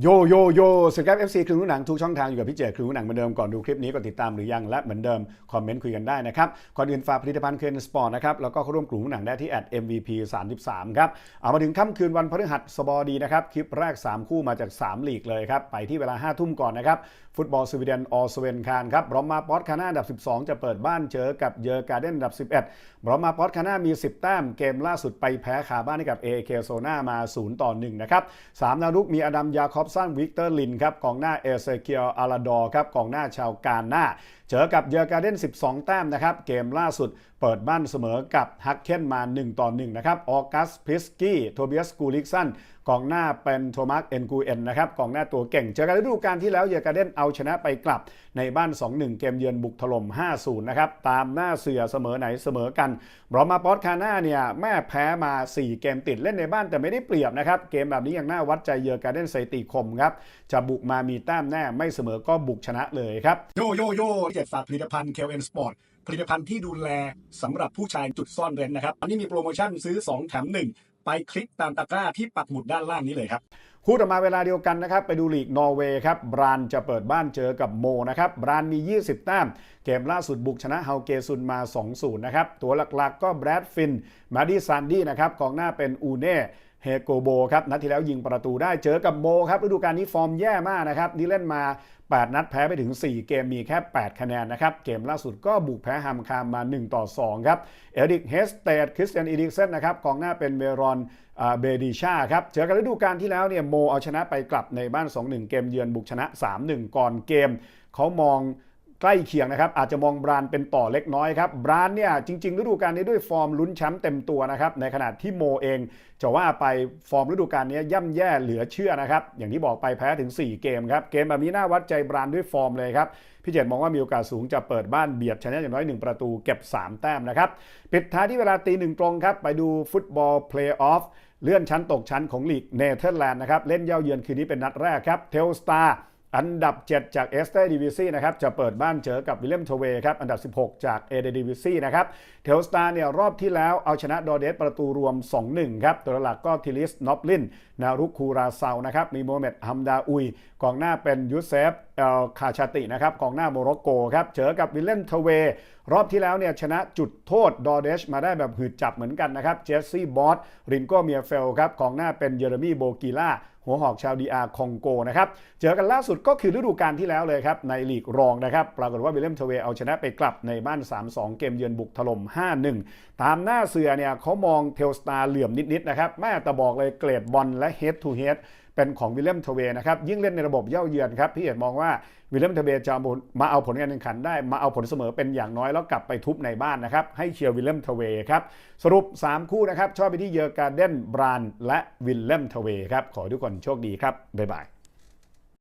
โยโยโยสวัสดีครับ FC ครึ่งรู้หนังทุกช่องทางอยู่กับพี่เจครึ่งรู้หนังเหมือนเดิมก่อนดูคลิปนี้ก็ติดตามหรือยังและเหมือนเดิมคอมเมนต์คุยกันได้นะครับก่อนอื่นฝากผลิตภัณฑ์เคนสปอร์ตนะครับแล้วก็เข้าร่วมกลุ่มหนังได้ที่แอด @mvp 33ครับเอามาถึงค่ำคืนวันพฤหัสบดีนะครับคลิปแรก 3 คู่มาจาก 3 ลีกเลยครับไปที่เวลา 5 ทุ่มก่อนนะครับฟุตบอลสวีเดนออสเวนคานครับบรอมมาปอตคาน่าอันดับ 12 จะเปิดบ้านเจอกับเยอร์การ์เดนอันดับ 11บรอมมาปอตคาน่ามี 10 แต้มเกมล่าสุดไปแพ้คาบ้านให้กับ AK โซนามา0ต่อ1นะครับสามนารุกมีอดัมยาคอบสันวิกเตอร์ลินครับกองหน้าเอเซเคียลอาราดอครับกองหน้าชาวกาหน้าเจอกับเยอร์การ์เดน 12 แต้มนะครับ เกมล่าสุดเปิดบ้านเสมอกับฮักเคนมา 1 ต่อ 1 นะครับ ออกัสพิสกี้ โทเบียส กูลิกสัน กองหน้าเป็นโทมัสเอ็นกูเอ็นนะครับ กองหน้าตัวเก่ง เจอกันฤดูกาลที่แล้วเยอร์การ์เดนเอาชนะไปกลับในบ้าน 2-1 เกมเยือนบุกถล่ม 5-0 นะครับ ตามหน้าเสือเสมอไหนเสมอกันบรอมาปอตคาน่าเนี่ยแม่แพ้มา 4 เกมติดเล่นในบ้านแต่ไม่ได้เปรียบนะครับ เกมแบบนี้ยังน่าวัดใจเยอร์การ์เดนสถิติคมครับ จะบุกมามีแต้มแน่ไม่เสมอก็บุกชนะเลยครับ โยโยโย่เจ็ดฝากผลิตภัณฑ์ KLN Sport ผลิตภัณฑ์ที่ดูแลสำหรับผู้ชายจุดซ่อนเร้นนะครับอันนี้มีโปรโมชั่นซื้อ 2 แถม 1 ไปคลิกตามตะกร้าที่ปักหมุดด้านล่างนี้เลยครับคู่ต่อมาเวลาเดียวกันนะครับไปดูลีกนอร์เวย์ครับบรานจะเปิดบ้านเจอกับโมนะครับบรานมี 20 แต้ม เกมล่าสุดบุกชนะเฮาเกซุนมา 2-0 นะครับ ตัวหลักๆก็แบรดฟิน มาดิซันดี้นะครับกองหน้าเป็นอูเน่ เฮโกโบครับนัดที่แล้วยิงประตูได้เจอกับโมครับฤดูกาลนี้ฟอร์มแย่มากนะครับนี่เล่นมา 8 นัดแพ้ไปถึง 4 เกมมีแค่ 8 คะแนนนะครับ เกมล่าสุดก็บุกแพ้ฮัมคามมา 1 ต่อ 2 ครับ เอริกเฮสเตดคริสเตียนอีดิกเซนนะครับกองหน้าเป็นเมรอนเบดิชาครับเจอกันฤดูกาลที่แล้วเนี่ยโมเอาชนะไปกลับในบ้าน 2-1 เกมเยือนบุกชนะ 3-1 ก่อนเกมเขามอง ใกล้เคียงนะครับ อาจจะมองบรานเป็นต่อเล็กน้อยครับบรานเนี่ยจริงๆ ฤดูกาลนี้ด้วยฟอร์มลุ้นแชมป์เต็มตัวนะครับในขณะที่โมเองจะว่าไปฟอร์มฤดูกาลนี้ย่ำแย่เหลือเชื่อนะครับอย่างที่บอกไปแพ้ถึง 4 เกมครับเกมแบบนี้น่าวัดใจบรานด้วยฟอร์มเลยครับพี่เจตมองว่ามีโอกาสสูงจะเปิดบ้านเบียดชนะอย่างน้อย 1 ประตูเก็บ 3 แต้มนะครับปิดท้ายที่เวลาตีหนึ่งตรงครับไปดูฟุตบอลเพลย์ออฟเลื่อนชั้นตกชั้นของลีกเนเธอร์แลนด์นะครับเล่นเย่าเยือนคืนนี้เป็นนัดแรกครับเทลสตาร์ อันดับ 7 จากเอสเตอร์ดิวิซีนะครับจะเปิดบ้านเจอกับวิลเลมโทเวครับอันดับ 16 จากเอเดดิวิซีนะครับเทลสตาร์เนี่ยรอบที่แล้วเอาชนะดอเดสประตูรวม 2-1 ครับ ตัวหลักก็ทิลิสนอปลิน นารุคูราเซานะครับมีโมเมดฮัมดาอุย กองหน้าเป็นยูเซฟเอลคาชาตินะครับกองหน้าโมร็อกโกครับเจอกับวิลเลมทเว รอบที่แล้วเนี่ยชนะจุดโทษดอเดชมาได้แบบหืดจับเหมือนกันนะครับเจสซี่บอสรินโกเมียเฟลครับกองหน้าเป็นเยเรมีโบกีล่า หัวหอกชาวดีอาร์คองโกนะครับ เจอกันล่าสุดก็คือฤดูกาลที่แล้วเลยครับ ในลีกรองนะครับ ปรากฏว่าวิลเลมเทเวเอาชนะไปกลับในบ้าน 3-2 เกมเยือนบุกถล่ม 5-1 ตามหน้าเสือเนี่ยเขามองเทลสตาร์เหลื่อมนิดๆนะครับแม่แต่บอกเลยเกรดบอลและเฮดทูเฮดเป็นของวิลเลมเทเวนะครับยิ่งเล่นในระบบเย่าเยือนครับพี่เอ๋มองว่าวิลเลมเทเวจะมาเอาผลการแข่งขันได้มาเอาผลเสมอเป็นอย่างน้อยแล้วกลับไปทุบในบ้านนะครับให้เชียร์วิลเลมเทเวครับสรุป 3 คู่นะครับชอบไปที่เยอร์การเดนบรานและวิลเลมเทเวครับขอทุกคนโชคดีครับบ๊ายบาย